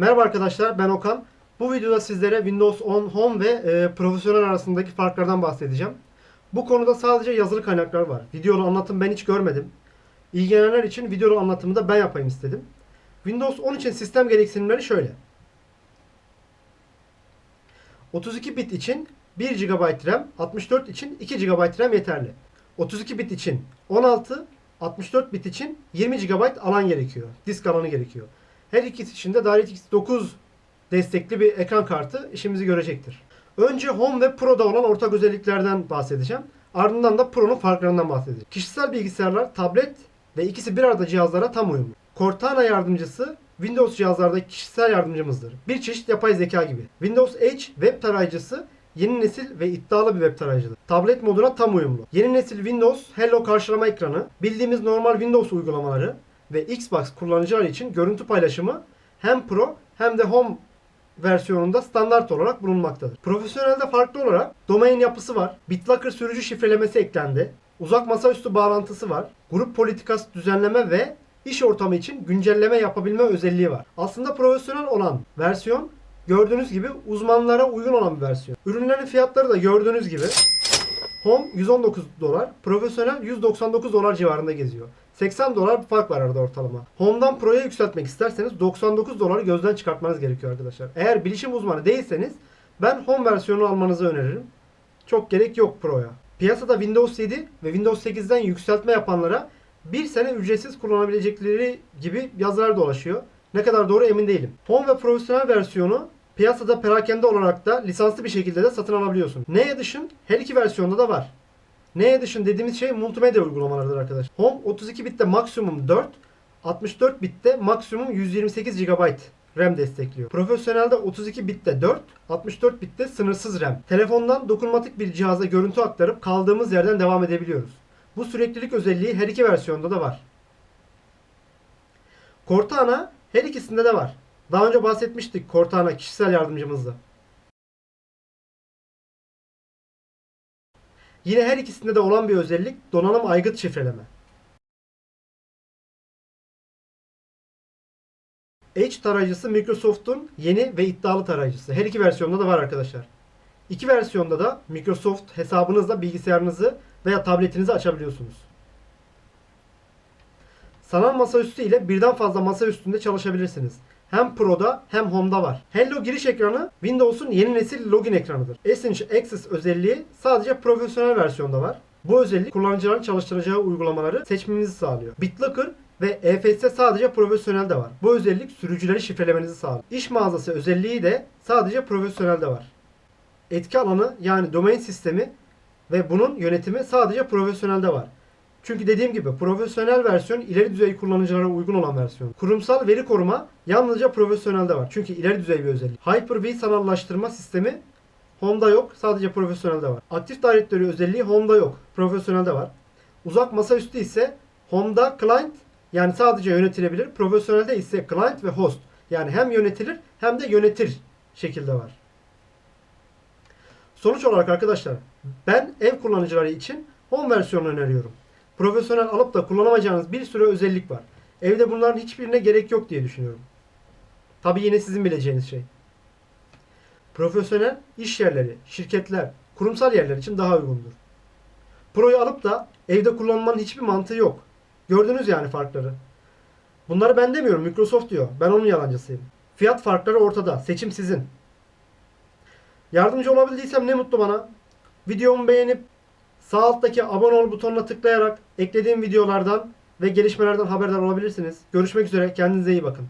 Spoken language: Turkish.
Merhaba arkadaşlar ben Okan. Bu videoda sizlere Windows 10 Home ve e, profesyonel arasındaki farklardan bahsedeceğim. Bu konuda sadece yazılı kaynaklar var. Videolu anlatım ben hiç görmedim. İlgilenenler için videolu anlatımı da ben yapayım istedim. Windows 10 için sistem gereksinimleri şöyle. 32 bit için 1 GB RAM, 64 için 2 GB RAM yeterli. 32 bit için 16, 64 bit için 20 GB alan gerekiyor. Disk alanı gerekiyor. Her ikisi için de DirectX 9 destekli bir ekran kartı işimizi görecektir. Önce Home ve Pro'da olan ortak özelliklerden bahsedeceğim. Ardından da Pro'nun farklarından bahsedeceğim. Kişisel bilgisayarlar, tablet ve ikisi bir arada cihazlara tam uyumlu. Cortana yardımcısı Windows cihazlardaki kişisel yardımcımızdır. Bir çeşit yapay zeka gibi. Windows Edge web tarayıcısı yeni nesil ve iddialı bir web tarayıcıdır. Tablet moduna tam uyumlu. Yeni nesil Windows Hello karşılama ekranı, bildiğimiz normal Windows uygulamaları ve Xbox kullanıcıları için görüntü paylaşımı hem Pro hem de Home versiyonunda standart olarak bulunmaktadır. Profesyonelde farklı olarak domain yapısı var. BitLocker sürücü şifrelemesi eklendi. Uzak masaüstü bağlantısı var. Grup politikası düzenleme ve iş ortamı için güncelleme yapabilme özelliği var. Aslında profesyonel olan versiyon gördüğünüz gibi uzmanlara uygun olan bir versiyon. Ürünlerin fiyatları da gördüğünüz gibi Home 119 dolar, profesyonel 199 dolar civarında geziyor. 80 dolar bir fark var arada ortalama. Home'dan Pro'ya yükseltmek isterseniz 99 doları gözden çıkartmanız gerekiyor arkadaşlar. Eğer bilişim uzmanı değilseniz ben Home versiyonu almanızı öneririm. Çok gerek yok Pro'ya. Piyasada Windows 7 ve Windows 8'den yükseltme yapanlara bir sene ücretsiz kullanabilecekleri gibi yazılar dolaşıyor. Ne kadar doğru emin değilim. Home ve profesyonel versiyonu piyasada perakende olarak da lisanslı bir şekilde de satın alabiliyorsun. Neye dışın her iki versiyonda da var. Neye dışın dediğimiz şey multimedya uygulamalarıdır arkadaşlar. Home 32 bitte maksimum 4, 64 bitte maksimum 128 GB RAM destekliyor. Profesyonelde 32 bitte 4, 64 bitte sınırsız RAM. Telefondan dokunmatik bir cihaza görüntü aktarıp kaldığımız yerden devam edebiliyoruz. Bu süreklilik özelliği her iki versiyonda da var. Cortana her ikisinde de var. Daha önce bahsetmiştik Cortana kişisel yardımcımızda. Yine her ikisinde de olan bir özellik donanım aygıt şifreleme. Edge tarayıcısı Microsoft'un yeni ve iddialı tarayıcısı. Her iki versiyonda da var arkadaşlar. İki versiyonda da Microsoft hesabınızla bilgisayarınızı veya tabletinizi açabiliyorsunuz. Sanal masaüstü ile birden fazla masa üstünde çalışabilirsiniz. Hem Pro'da hem Home'da var. Hello giriş ekranı Windows'un yeni nesil login ekranıdır. Essential Access özelliği sadece profesyonel versiyonda var. Bu özellik kullanıcıların çalıştıracağı uygulamaları seçmenizi sağlıyor. BitLocker ve EFS sadece profesyonelde var. Bu özellik sürücüleri şifrelemenizi sağlıyor. İş mağazası özelliği de sadece profesyonelde var. Etki alanı yani domain sistemi ve bunun yönetimi sadece profesyonelde var. Çünkü dediğim gibi profesyonel versiyon ileri düzey kullanıcılara uygun olan versiyon. Kurumsal veri koruma yalnızca profesyonelde var. Çünkü ileri düzey bir özellik. Hyper-V sanallaştırma sistemi Home'da yok. Sadece profesyonelde var. Aktif Directory özelliği Home'da yok. Profesyonelde var. Uzak masaüstü ise Home'da client yani sadece yönetilebilir. Profesyonelde ise client ve host yani hem yönetilir hem de yönetir şekilde var. Sonuç olarak arkadaşlar ben ev kullanıcıları için Home versiyonunu öneriyorum. Profesyonel alıp da kullanamayacağınız bir sürü özellik var. Evde bunların hiçbirine gerek yok diye düşünüyorum. Tabi yine sizin bileceğiniz şey. Profesyonel iş yerleri, şirketler, kurumsal yerler için daha uygundur. Pro'yu alıp da evde kullanmanın hiçbir mantığı yok. Gördünüz yani farkları. Bunları ben demiyorum, Microsoft diyor. Ben onun yalancısıyım. Fiyat farkları ortada. Seçim sizin. Yardımcı olabildiysem ne mutlu bana. Videomu beğenip sağ alttaki abone ol butonuna tıklayarak eklediğim videolardan ve gelişmelerden haberdar olabilirsiniz. Görüşmek üzere. Kendinize iyi bakın.